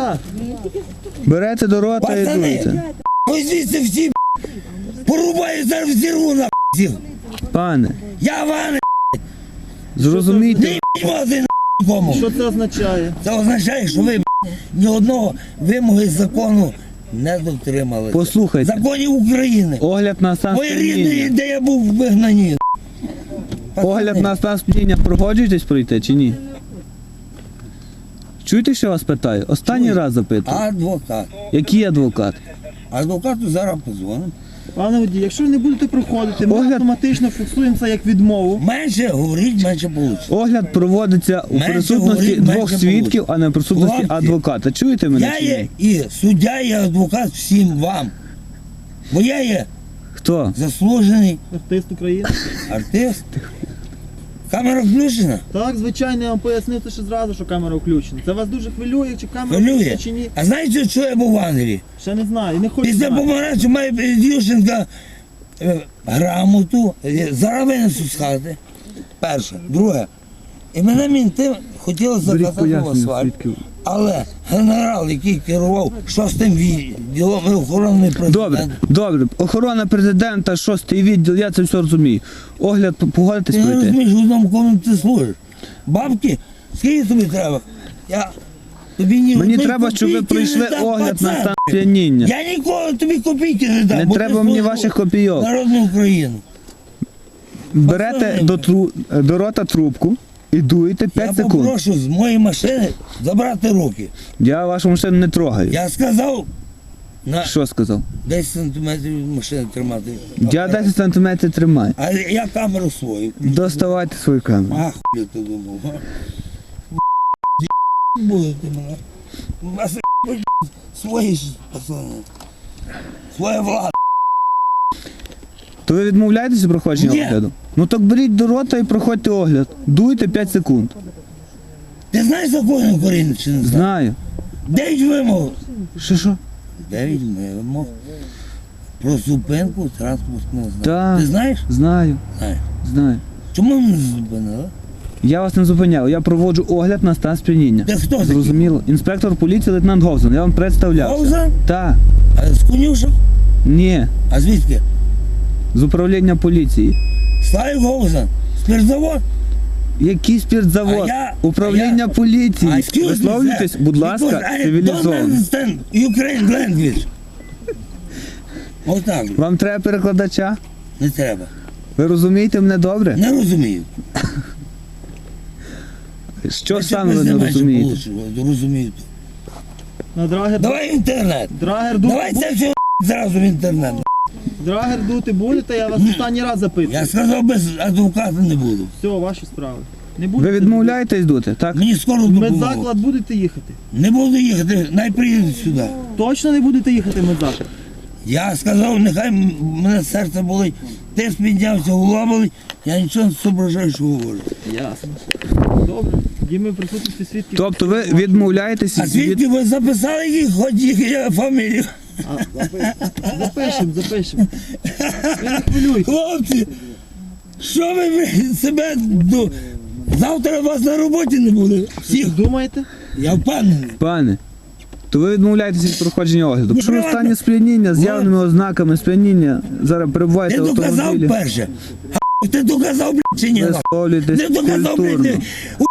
сюди. Берете до рота і дуєте. ось звідси всі б**, порубаю зараз взірву на всіх. Пане, Я вани зрозумійте, не нікому. Що це означає? Це означає, що ви б, ні одного вимоги закону не дотримали. послухайте. Законів України. Огляд на стан Мої рідні, сп'яніння. де я був вигнані. Огляд на стан сп'яніння погоджуєтесь пройти чи ні? Чуєте, що я вас питаю? Останній Чую. раз запитую. Адвокат. Який адвокат? Адвокату зараз позвонимо. Пане водій, якщо ви не будете проходити, ми Огляд- автоматично фіксуємо це як відмову. Менше говоріть, менше получить. Огляд проводиться у Менше присутності говоріть, двох менше свідків, а не в присутності Хлопці, адвоката. Чуєте мене? Я чи є і суддя, і адвокат всім вам. Бо я є Хто? заслужений Артист України. артист. Камера включена? Так, звичайно, я вам пояснив це ще зразу, що камера включена. Це вас дуже хвилює, чи камера Хвилює. включена, чи ні? А знаєте, що я був в Англії? Ще не знаю, не хочу Після знати. помаранчу має Ющенка е, грамоту, е, зараз винесу з хати. Перше. Друге. І мене мінти хотіли заказати в асфальт. свідків. Але генерал, який керував шостим відділом і охорони Добре, президента. добре. Охорона президента, шостий відділ, я це все розумію. Огляд п- погодитесь Ти не пройти? розумієш, в одному кому ти служиш. Бабки, скільки тобі треба? Я тобі ні Мені одної треба, щоб ви копійки пройшли не дам, огляд на пацан. стан сп'яніння. Я ніколи тобі копійки не дам. Не бо ти треба мені служиш ваших копійок. Народну Україну. Берете до, тру... до рота трубку і дуєте 5 Я секунд. попрошу з моєї машини забрати руки. Я вашу машину не трогаю. Я сказав на Що сказав? 10 сантиметрів машини тримати. Я 10 сантиметрів тримаю. А я камеру свою. Доставайте свою камеру. А хуй ти думав. а? Будете мене. У вас свої ж пацани. Своя влада. То ви відмовляєтеся від проходження Ні. огляду? Ну так беріть до рота і проходьте огляд. Дуйте 5 секунд. Ти знаєш закон України чи не знаєш? Знаю. Дев'ять вимог. Що що? Дев'ять вимог. Про зупинку транспортного знаку. Так. Ти знаєш? Знаю. Знаєш. Знаю. Чому мене зупинили? Я вас не зупиняв, я проводжу огляд на стан сп'яніння. Ти хто такий? Зрозуміло. Інспектор поліції лейтенант Говзан, я вам представлявся. Говзан? Так. А з конюшок? Ні. А звідки? З управління поліції. Славік Говзан. Спиртзавод? Який спиртзавод? А я- Управління а я- поліції. А, excuse me, Висловлюйтесь, sir, будь because ласка, I цивілізовано. understand Ukraine language. Отак. Вам треба перекладача? Не треба. Ви розумієте мене добре? Не розумію. Що Я саме ви не розумієте? Розумію. На драгер, Давай інтернет. драгер, дути, Давай це все зразу в інтернет. Драгер дути будете, я вас останній раз запитую. Я сказав, без адвоката не буду. Все, ваші справи. Не Ви відмовляєтесь дути, так? Мені скоро В допомогу. медзаклад будете їхати? Не буду їхати, най приїдуть сюди. Точно не будете їхати в медзаклад? Я сказав, нехай м- мене серце болить. Ти піднявся, голова болить. Я нічого не зображаю, що говорю. Ясно. Добре. Тоді ми в присутності свідків. Тобто ви відмовляєтесь А від... звідки ви записали їх, хоч їх я фамілію? Запишемо, запишемо. Ви не. Хлопці, що ви ви себе до... Завтра вас на роботі не буде. Всіх. Думаєте? Я впевнений. Пане, то ви відмовляєтесь від проходження огляду. Якщо ви в стані сп'яніння з явними ознаками сп'яніння, зараз Ти перебуваєте в доказав автомобілі, перше. А ти доказав, блядь, чи ні? висловлюєтесь Не доказав, блядь, культурно. ти у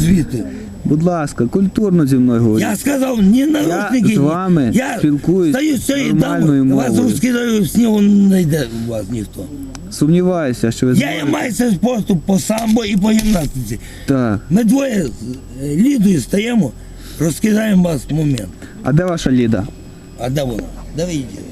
звідти. Будь ласка, культурно зі мною говоріть. Я сказав, ні наручники. з вами я спілкуюсь стою нормальною вас мовою. розкидаю, снігу не йде у вас ніхто. Сумніваюся, що ви Я є майстер спорту по самбо і по гімнастиці. Так. Ми двоє е, Лідою стаємо, розкидаємо вас в момент. А де ваша ліда? А де вона? Де ви їдете?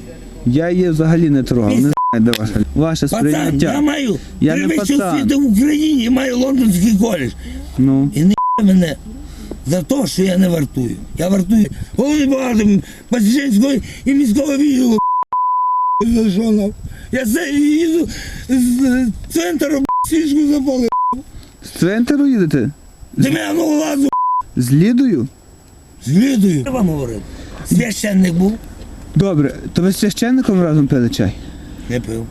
Я її взагалі не трогав. Не знаю, де ваша ліда. Ваше Пацан, я маю Я не пацан. освіти в Україні і маю лондонський коледж. Ну. І не мене за те, що я не вартую. Я вартую головний багато Пасічинського і міського відділу. За? Я це їду з центру свічку запалив. З центру їдете? Дем'яного лазу З лідою? з Лідою. Я вам говорив. Священник був. Добре, то ви з священником разом пили чай? Не пив.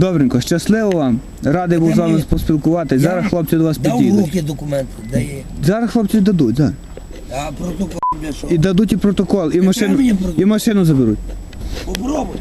Добренько, щасливо вам. Радий був з вами поспілкуватися. Зараз хлопці до вас Дав в підійдуть. руки документи, дає. Зараз хлопці дадуть, так. А протокол для що? І дадуть і протокол, і машину, мені протокол? і машину заберуть. Попробуй.